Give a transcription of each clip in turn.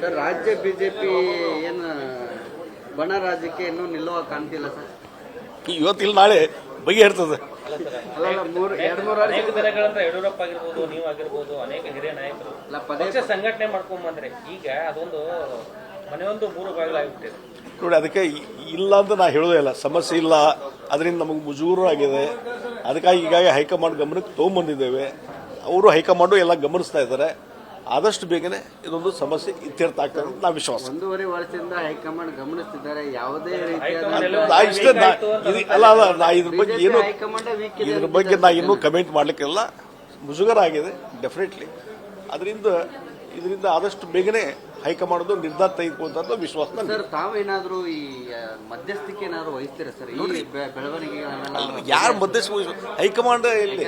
Sir ರಾಜ್ಯ BJP ಏನು ಬಣ ರಾಜ್ಯಕ್ಕೆ ಇನ್ನೂ ನಿಲ್ಲುವ ಕಾಣ್ತಿಲ್ಲ ಸರ್. ಇವತ್ತಿಲ್ಲ ನಾಳೆ ಬಗೆಹರ್ತದೆ ಅಲ್ಲ ಮೂರು ಎರಡು ಮೂರು ಅನೇಕ ಯಡಿಯೂರಪ್ಪ ಆಗಿರ್ಬೋದು ನೀವು ಆಗಿರ್ಬೋದು ಅನೇಕ ಹಿರಿಯ ನಾಯಕರು. ಅಲ್ಲ ಪದೇ ಪಕ್ಷ ಸಂಘಟನೆ ಮಾಡ್ಕೊಂಡ್ ಬಂದ್ರೆ ಈಗ ಅದೊಂದು ಮನೆಯೊಂದು ಮೂರು ಬಾಗಿಲಾಗ್ಬಿಟ್ಟಿದೆ. ನೋಡಿ ಅದಕ್ಕೆ ಇ- ಇಲ್ಲ ಅಂತ ನಾ ಹೇಳೋದೇ ಇಲ್ಲ. ಸಮಸ್ಯೆ ಇಲ್ಲ. ಅದರಿಂದ ನಮಗೆ ಮುಜೂರು ಆಗಿದೆ. ಅದಕ್ಕಾಗಿ ಈಗಾಗಲೇ ಹೈಕಮಾಂಡ್ ಗಮನಕ್ಕೆ ತೊಗೊಂಬಂದಿದ್ದೇವೆ ಅವರು ಹೈಕಮಾಂಡು ಎಲ್ಲ ಗಮನಿಸ್ತಾ ಇದ್ದಾರೆ. ಆದಷ್ಟು ಬೇಗನೆ ಇದೊಂದು ಸಮಸ್ಯೆ ಇತ್ಯರ್ಥ ಆಗ್ತದೆ ಅಂತ ನಾವು ವಿಶ್ವಾಸ. ಒಂದೂವರೆ ವರ್ಷದಿಂದ ಹೈಕಮಾಂಡ್ ಗಮನಿಸ್ತಿದ್ದಾರೆ ಯಾವುದೇ ರೀತಿಯ ನಾ ಇಷ್ಟ ನಾ- ಇದು- ಅಲ್ಲ ಅಲ್ಲ ನಾ ಇದ್ರ ಬಗ್ಗೆ ಏನು ಇದ್ರ ಬಗ್ಗೆ ನಾ ಇನ್ನೂ ಕಮೆಂಟ್ ಮಾಡ್ಲಿಕ್ಕಿಲ್ಲ. ಮುಜುಗರ ಆಗಿದೆ ಡೆಫಿನೆಟ್ಲಿ ಅದರಿಂದ ಇದರಿಂದ ಆದಷ್ಟು ಬೇಗನೆ ಹೈಕಮಾಂಡ್ ನಿರ್ಧಾರ ತೆಗೆದುಕೊಂತ ವಿಶ್ವಾಸ. ಸರ್ ತಾವೇನಾದ್ರೂ ಈ ಮಧ್ಯಸ್ಥಿಕೆ ಏನಾದರೂ ವಹಿಸ್ತೀರಾ ಸರ್? ಈ ಬೆಳವಣಿಗೆ ಯಾರು ಮಧ್ಯಸ್ಥಿಕೆ ವಹಿಸು ಹೈಕಮಾಂಡ್ ಇಲ್ಲಿ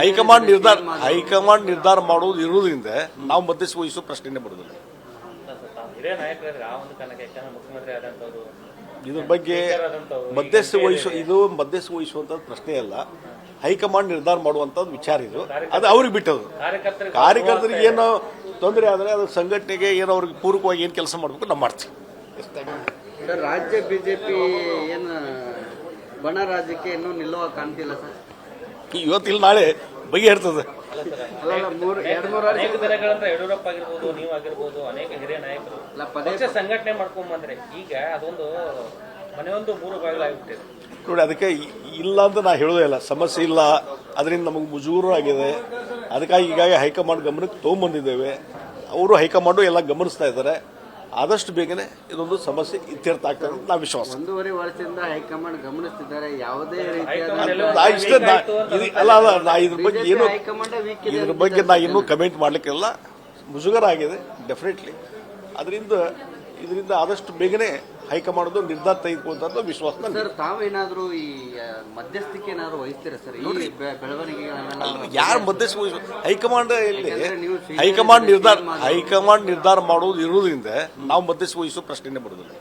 ಹೈಕಮಾಂಡ್ ನಿರ್ಧಾರ ಹೈಕಮಾಂಡ್ ನಿರ್ಧಾರ ಮಾಡೋದು ಇರುವುದರಿಂದ ನಾವು ಮಧ್ಯಸ್ಥಿಕೆ ವಹಿಸುವ ಪ್ರಶ್ನೆನೇ ಬರೋದಿಲ್ಲ ಇದ್ರ ಬಗ್ಗೆ ಮಧ್ಯಸ್ಥಿಕೆ ಮಧ್ಯಸ್ಥ ವಹಿಸು ಇದು ಮಧ್ಯಸ್ಥ ವಹಿಸುವಂತ ಪ್ರಶ್ನೆ ಅಲ್ಲ ಹೈಕಮಾಂಡ್ ನಿರ್ಧಾರ ಮಾಡುವಂತದ್ದು ವಿಚಾರ ಇದು. ಅದು ಅವ್ರಿಗೆ ಬಿಟ್ಟದು ಕಾರ್ಯಕರ್ತರಿಗೆ ಕಾರ್ಯಕರ್ತರಿಗೆ ಏನೋ ತೊಂದರೆ ಆದರೆ ಅದು ಸಂಘಟನೆಗೆ ಏನೋ ಅವ್ರಿಗೆ ಪೂರಕವಾಗಿ ಏನು ಕೆಲಸ ಮಾಡಬೇಕು ನಾವು ಮಾಡ್ತೀವಿ. ರಾಜ್ಯ ಬಿಜೆಪಿ ಏನು ಬಣ ರಾಜ್ಯಕ್ಕೆ ಇನ್ನೂ ನಿಲ್ಲುವ ಕಾಣ್ತಿಲ್ಲ ಸರ್. ಇವತ್ತಿಲ್ಲ ನಾಳೆ ಬಗೆಹರ್ತದೆ ಯಡಿಯೂರಪ್ಪ ಆಗಿರ್ಬೋದು ನೀವು ಆಗಿರ್ಬೋದು ಅನೇಕ ಹಿರಿಯ ನಾಯಕರು ಪಕ್ಷ ಸಂಘಟನೆ ಮಾಡ್ಕೊಂಡ್ ಬಂದ್ರೆ ಈಗ ಅದೊಂದು ಮನೆಯೊಂದು ಮೂರು ಬಾಗಿಲಾಗ್ಬಿಟ್ಟಿದೆ. ನೋಡಿ ಅದಕ್ಕೆ ಇಲ್ಲ ಅಂತ ನಾ ಹೇಳೋದೇ ಇಲ್ಲ. ಸಮಸ್ಯೆ ಇಲ್ಲ. ಅದರಿಂದ ನಮಗೆ ಮುಜೂರು ಆಗಿದೆ. ಅದಕ್ಕಾಗಿ ಈಗಾಗಲೇ ಹೈಕಮಾಂಡ್ ಗಮನಕ್ಕೆ ತೊಗೊಂಬಂದಿದ್ದೇವೆ ಅವರು ಹೈಕಮಾಂಡು ಎಲ್ಲ ಗಮನಿಸ್ತಾ ಇದ್ದಾರೆ. ಆದಷ್ಟು ಬೇಗನೆ ಇದೊಂದು ಸಮಸ್ಯೆ ಇತ್ಯರ್ಥ ಆಗ್ತದೆ ಅಂತ ನಾವು ವಿಶ್ವಾಸ. ಒಂದೂವರೆ ವರ್ಷದಿಂದ ಹೈಕಮಾಂಡ್ ಗಮನಿಸ್ತಿದ್ದಾರೆ. ಯಾವುದೇ ರೀತಿಯ ಅಲ್ಲ ಅಲ್ಲ ನಾ ಇದ್ರ ಬಗ್ಗೆ ಏನು ಇದ್ರ ಬಗ್ಗೆ ನಾ ಇನ್ನೂ ಕಮೆಂಟ್ ಮಾಡ್ಲಿಕ್ಕಿಲ್ಲ. ಮುಜುಗರ ಆಗಿದೆ ಡೆಫಿನೆಟ್ಲಿ. ಅದರಿಂದ ಇದರಿಂದ ಆದಷ್ಟು ಬೇಗನೆ ಹೈಕಮಾಂಡ್ ನಿರ್ಧಾರ ತೆಗೆದುಕೊಂತ ವಿಶ್ವಾಸ. ಸರ್ ತಾವೇನಾದ್ರೂ ಈ ಮಧ್ಯಸ್ಥಿಕೆ ಏನಾದರೂ ವಹಿಸ್ತೀರಾ ಸರ್? ಈ ಬೆಳವಣಿಗೆ ಯಾರು ಮಧ್ಯಸ್ಥ ವಹಿಸು ಹೈಕಮಾಂಡ್ ಇಲ್ಲಿ ಹೈಕಮಾಂಡ್ ನಿರ್ಧಾರ ಹೈಕಮಾಂಡ್ ನಿರ್ಧಾರ ಮಾಡುವುದು ಇರುವುದರಿಂದ ನಾವು ಮಧ್ಯಸ್ಥ ವಹಿಸೋ ಪ್ರಶ್ನೆನೇ ಬರೋದಿಲ್ಲ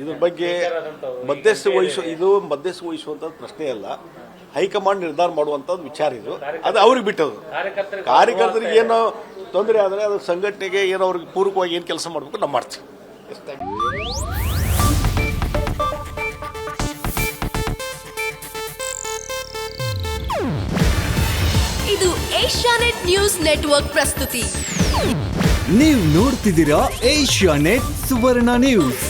ಇದ್ರ ಬಗ್ಗೆ ಮಧ್ಯಸ್ಥ ವಹಿಸು ಇದು ಮಧ್ಯಸ್ಥ ವಹಿಸುವಂತ ಪ್ರಶ್ನೆ ಅಲ್ಲ ಹೈಕಮಾಂಡ್ ನಿರ್ಧಾರ ಮಾಡುವಂತದ್ದು ವಿಚಾರ ಇದು. ಅದು ಅವ್ರಿಗೆ ಬಿಟ್ಟದು ಕಾರ್ಯಕರ್ತರಿಗೆ ಕಾರ್ಯಕರ್ತರಿಗೆ ಏನೋ ತೊಂದರೆ ಆದರೆ ಅದು ಸಂಘಟನೆಗೆ ಏನೋ ಅವ್ರಿಗೆ ಪೂರಕವಾಗಿ ಏನು ಕೆಲಸ ಮಾಡಬೇಕು ನಾವು ಮಾಡ್ತೀವಿ. ಇದು ಏಷ್ಯಾನೆಟ್ ನ್ಯೂಸ್ ನೆಟ್ವರ್ಕ್ ಪ್ರಸ್ತುತಿ. ನೀವು ನೋಡ್ತಿದ್ದೀರಾ ಏಷ್ಯಾ ನೆಟ್ ಸುವರ್ಣ ನ್ಯೂಸ್.